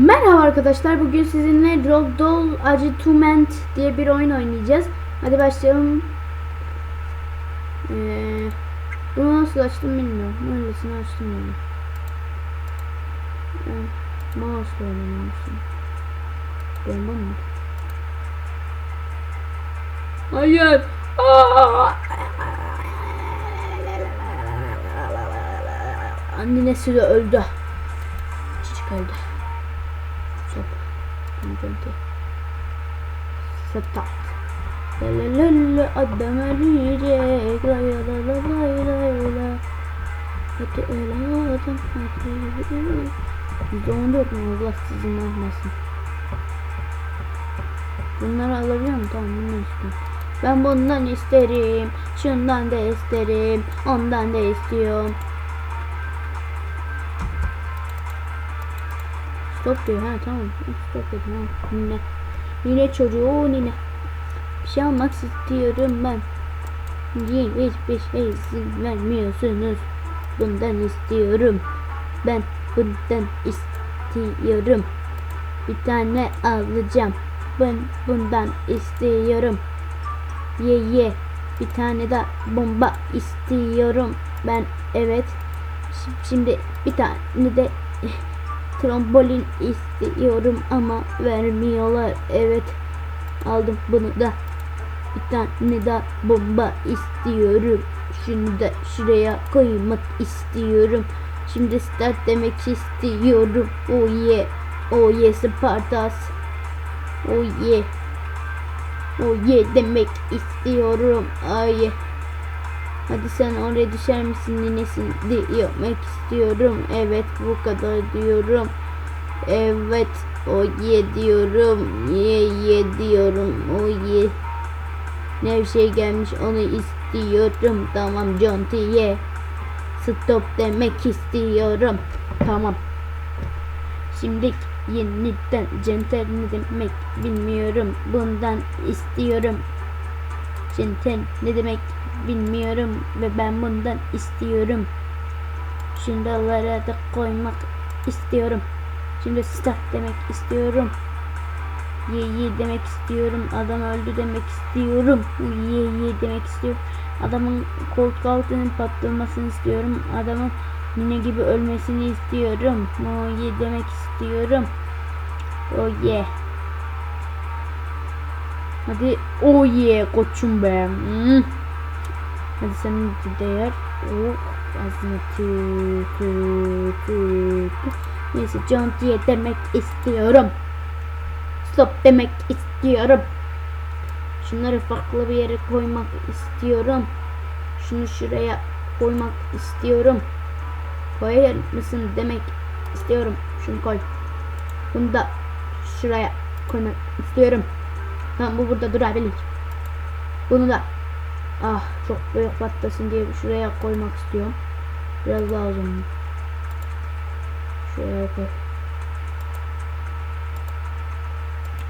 Merhaba arkadaşlar. Bugün sizinle Ragdoll Agitment diye bir oyun oynayacağız. Hadi başlayalım. Ee, bunu nasıl açtım bilmiyorum. Öylesine açtım yani. Ee, mouse'la oynamıştım. Bomba mı? Hayır. Aa! Annesi de öldü. Çocuk öldü. La la la la la la la. Hadi öyle adam hadi. Yüzde on dört mü? Allah sizin rahmesin. Bunları alabiliyor muyum? Tamam bunu istiyorum. Ben bundan isterim. Şundan da isterim. Ondan da istiyorum. Stop diyor ha tamam. Stop dedim ha. Nine. Nine çocuğu nine. Bir şey almak istiyorum ben. Niye hiçbir şey izin vermiyorsunuz? Bundan istiyorum. Ben bundan istiyorum. Bir tane alacağım. Ben bundan istiyorum. Ye ye. Bir tane de bomba istiyorum. Ben evet. Şi- Şimdi bir tane de trombolin istiyorum ama vermiyorlar. Evet. Aldım bunu da. Bir tane de bomba istiyorum. Şunu da şuraya koymak istiyorum. Şimdi start demek istiyorum. Oh yeah. Oh yeah Spartas. Oh yeah. Oh yeah demek istiyorum. Ay. Hadi sen oraya düşer misin ninesin demek istiyorum. Evet bu kadar diyorum. Evet o ye diyorum. Ye ye diyorum. O ye. Ne bir şey gelmiş onu istiyorum. Tamam Conti ye. Stop demek istiyorum. Tamam. Şimdi yeniden center ne demek bilmiyorum. Bundan istiyorum. Center ne demek bilmiyorum ve ben bundan istiyorum. Şundalara da koymak istiyorum. Şimdi start demek istiyorum. Ye ye demek istiyorum. Adam öldü demek istiyorum. Ye ye demek istiyorum. Adamın koltuk altının patlamasını istiyorum. Adamın yine gibi ölmesini istiyorum. O ye demek istiyorum. O ye. Hadi o ye koçum be. Hmm. Hadi senin de değer. Oh. Tü tü tü. Neyse John diye demek istiyorum. Stop demek istiyorum. Şunları farklı bir yere koymak istiyorum. Şunu şuraya koymak istiyorum. Koyar mısın demek istiyorum. Şunu koy. Bunu da şuraya koymak istiyorum. Tamam bu burada durabilir. Bunu da ah çok büyük patlasın diye şuraya koymak istiyorum. Biraz lazım. Şuraya koy.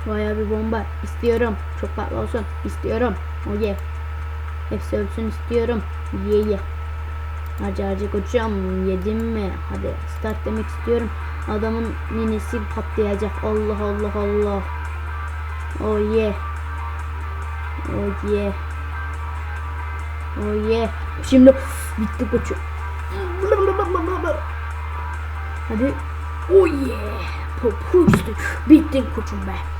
Bayağı bir bomba istiyorum. Çok patlı olsun istiyorum. O ye. Hepsi ölsün istiyorum. Ye ye. Harca harca koçum yedim mi? Hadi start demek istiyorum. Adamın ninesi patlayacak. Allah Allah Allah. Oh yeah. Oh yeah. Oh yeah. Şimdi bitti koçum. Hadi. Oh yeah. Popu işte. Bittin koçum be.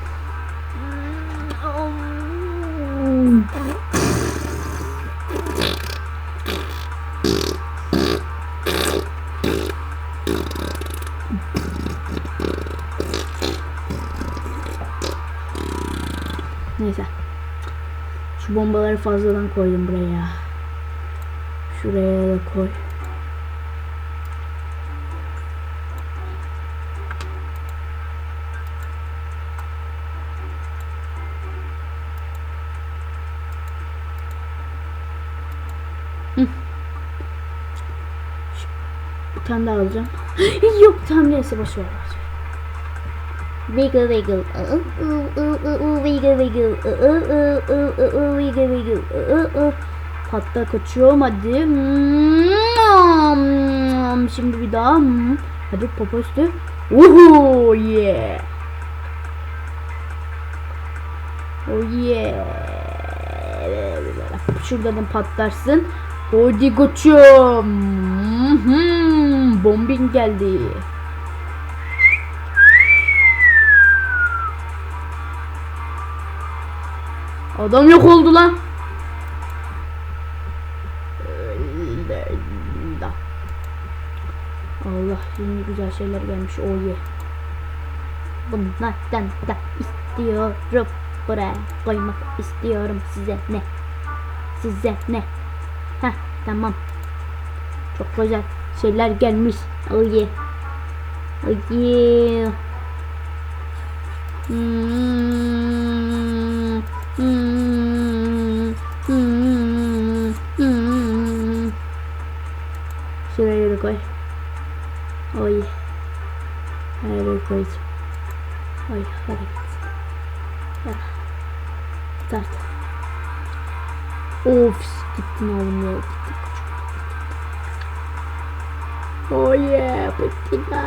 Neyse. Şu bombaları fazladan koydum buraya. Şuraya da koy. Hı. Bir tane daha alacağım. Yok tamam neyse boş ver. boş ver. Wiggle wiggle. Uh, uh, uh, uh, uh, wiggle wiggle. Uh, uh, uh, uh, uh, uh, wiggle wiggle. Uh, uh, uh. Patla kaçıyorum hadi. Hmm, Şimdi bir daha. Hmm. Hadi popo üstü. Uhu yeah. Oh yeah. Şuradan patlarsın. Hadi koçum. Mhm, Bombing geldi. Adam yok oldu lan. Allah yeni güzel şeyler gelmiş o ye. Bunlardan da istiyorum. Buraya koymak istiyorum size ne? Size ne? Heh tamam. Çok güzel şeyler gelmiş. Oh yeah. Oh yeah. Hmm. Şuraya da koy. Oy. Nereye koyacağım? Oy hareket. Ya. Start. Of gittin oğlum ya gittin. Oh yeah, pıttıka.